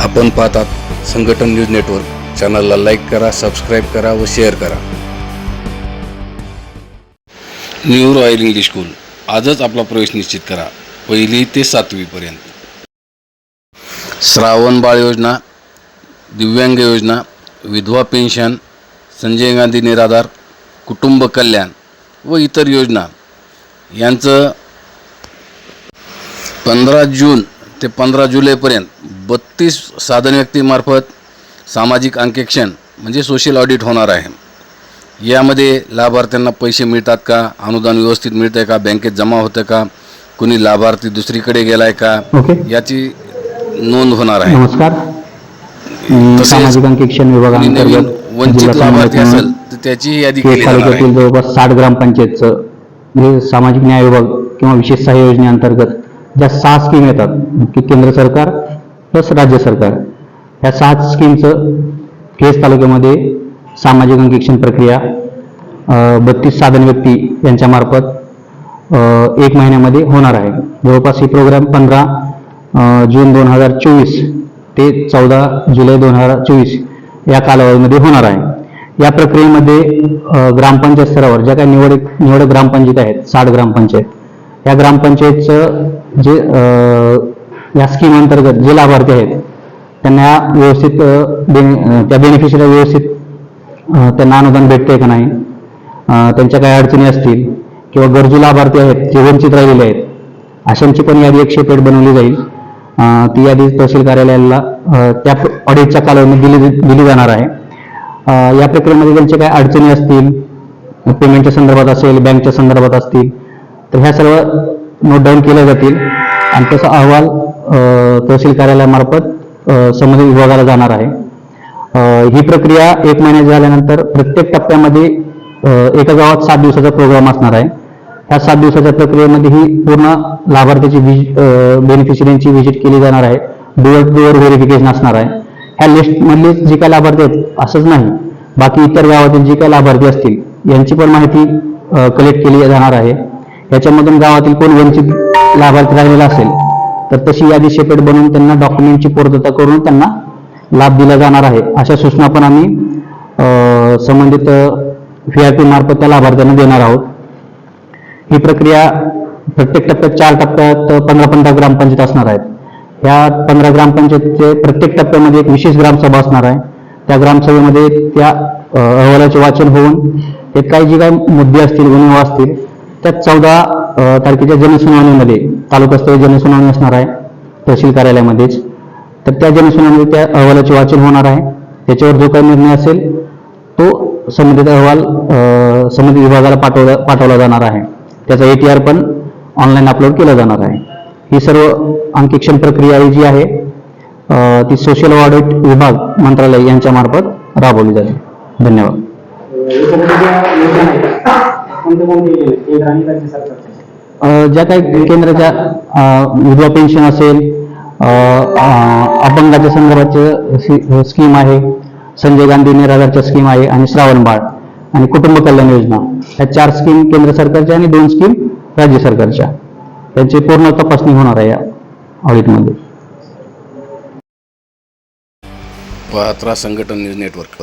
आपण पाहतात संघटन न्यूज नेटवर्क. चॅनलला लाईक करा सबस्क्राईब करा व शेअर करा. New royal English school. आजच आपला प्रवेश निश्चित करा. पहिली ते सातवीपर्यंत श्रावण बाळ योजना दिव्यांग योजना विधवा पेन्शन संजय गांधी निराधार कुटुंब कल्याण व इतर योजना. यांचं पंधरा जून ते पंधरा जुलैपर्यंत बत्तीस साधन व्यक्तीमार्फत सामाजिक अंकेक्षण म्हणजे सोशल ऑडिट होणार आहे. यामध्ये लाभार्थ्यांना पैसे मिळतात का? अनुदान व्यवस्थित मिळतं का? बँकेत जमा होतं का? कुणी लाभार्थी दुसरीकडे गेलाय का? याची नोंद होणार आहे. नमस्कार. सामाजिक अंकेक्षण विभागांतर्गत वंचित लाभार्थी असेल तर त्याची यादी केली जाणार तालुक्यातील आहे जवळपास साठ ग्रामपंचायतचं जे सामाजिक न्याय विभाग किंवा विशेष सहाय्य योजनेअंतर्गत ज्या सहा स्कीम येतात की केंद्र सरकार प्लस राज्य सरकार. ह्या सात स्कीमचं केस तालुक्यामध्ये सामाजिक अंकिक्षण प्रक्रिया बत्तीस साधन व्यक्ती यांच्यामार्फत एक महिन्यामध्ये होणार आहे. जवळपास ही प्रोग्राम पंधरा जून दोन हजार चोवीस ते चौदा जुलै दोन हजार चोवीस या कालावधीमध्ये होणार आहे. या प्रक्रियेमध्ये ग्रामपंचायत स्तरावर ज्या काही निवड निवड ग्रामपंचायत आहेत साठ ग्रामपंचायत या ग्रामपंचायतचं जे या स्कीम अंतर्गत जे लाभार्थी आहेत त्यांना व्यवस्थित बेनि- त्या बेनिफिशरी व्यवस्थित त्यांना अनुदान भेटतंय का नाही त्यांच्या काही अडचणी असतील किंवा गरजू लाभार्थी आहेत जे वंचित राहिलेले आहेत अशांची पण यादी एकशे पेट बनवली जाईल. ती यादी तहसील कार्यालयाला त्या ऑडिटच्या कालावधीत दिली दिली जाणार आहे. या प्रक्रियेमध्ये त्यांच्या काही अडचणी असतील पेमेंटच्या संदर्भात असेल बँकच्या संदर्भात असतील तर ह्या सर्व नोट डाऊन केल्या जातील. आणि त्याचा अहवाल तहसील कार्यालयामार्फत संबंधित विभागाला जाणार आहे. ही प्रक्रिया एक महिन्यात झाल्यानंतर प्रत्येक टप्प्यामध्ये एका गावात सात दिवसाचा प्रोग्राम असणार आहे. ह्या सात दिवसाच्या प्रक्रियेमध्ये ही पूर्ण लाभार्थ्याची बेनिफिशरींची व्हिजिट केली जाणार आहे. डुअर टू डुअर व्हेरिफिकेशन असणार आहे. ह्या लिस्टमधले जे काही लाभार्थी आहेत असंच नाही. बाकी इतर गावातील जे काही लाभार्थी असतील यांची पण माहिती कलेक्ट केली जाणार आहे. याच्यामधून गावातील कोण वंचित लाभार्थी राहिलेला असेल तर तशी यादी शेपेट बनवून त्यांना डॉक्युमेंटची पूर्तता करून त्यांना लाभ दिला जाणार आहे. अशा सूचना पण आम्ही संबंधित व्ही आय पी मार्फत त्या लाभार्थ्यांना देणार आहोत. ही प्रक्रिया प्रत्येक टप्प्यात चार टप्प्यात पंधरा पंधरा ग्रामपंचायत असणार आहेत. या पंधरा ग्रामपंचायतचे प्रत्येक टप्प्यामध्ये एक विशेष ग्रामसभा असणार आहे. त्या ग्रामसभेमध्ये त्या अहवालाचे वाचन होऊन एक काही जे काही मुद्दे असतील गुन्हे असतील त्या चौदा तारखेच्या जनसुनावणीमध्ये तालुकास्तरीय जनसुनावणी असणार आहे तहसील कार्यालयामध्येच. तर त्या जनसुनावणीमध्ये त्या अहवालाचे वाचन होणार आहे. त्याच्यावर जो काही निर्णय असेल तो संबंधित अहवाल संबंधित विभागाला पाठवला पाठवला जाणार आहे. त्याचा ए टी आर पण ऑनलाईन अपलोड केला जाणार आहे. ही सर्व अंकेक्षण प्रक्रिया ही जी आहे ती सोशल ऑडिट विभाग मंत्रालय यांच्या मार्फत राबवली जाते. धन्यवाद. ज्या काही केंद्राच्या विधवा पेन्शन असेल अपंगाच्या संदर्भाचे स्कीम आहे संजय गांधी निराधारच्या स्कीम आहे आणि श्रावण बाळ आणि कुटुंब कल्याण योजना. ह्या चार स्कीम केंद्र सरकारच्या आणि दोन स्कीम राज्य सरकारच्या. त्यांची पूर्ण तपासणी होणार आहे या ऑडिटमध्ये पात्रा संघटन न्यूज नेटवर्क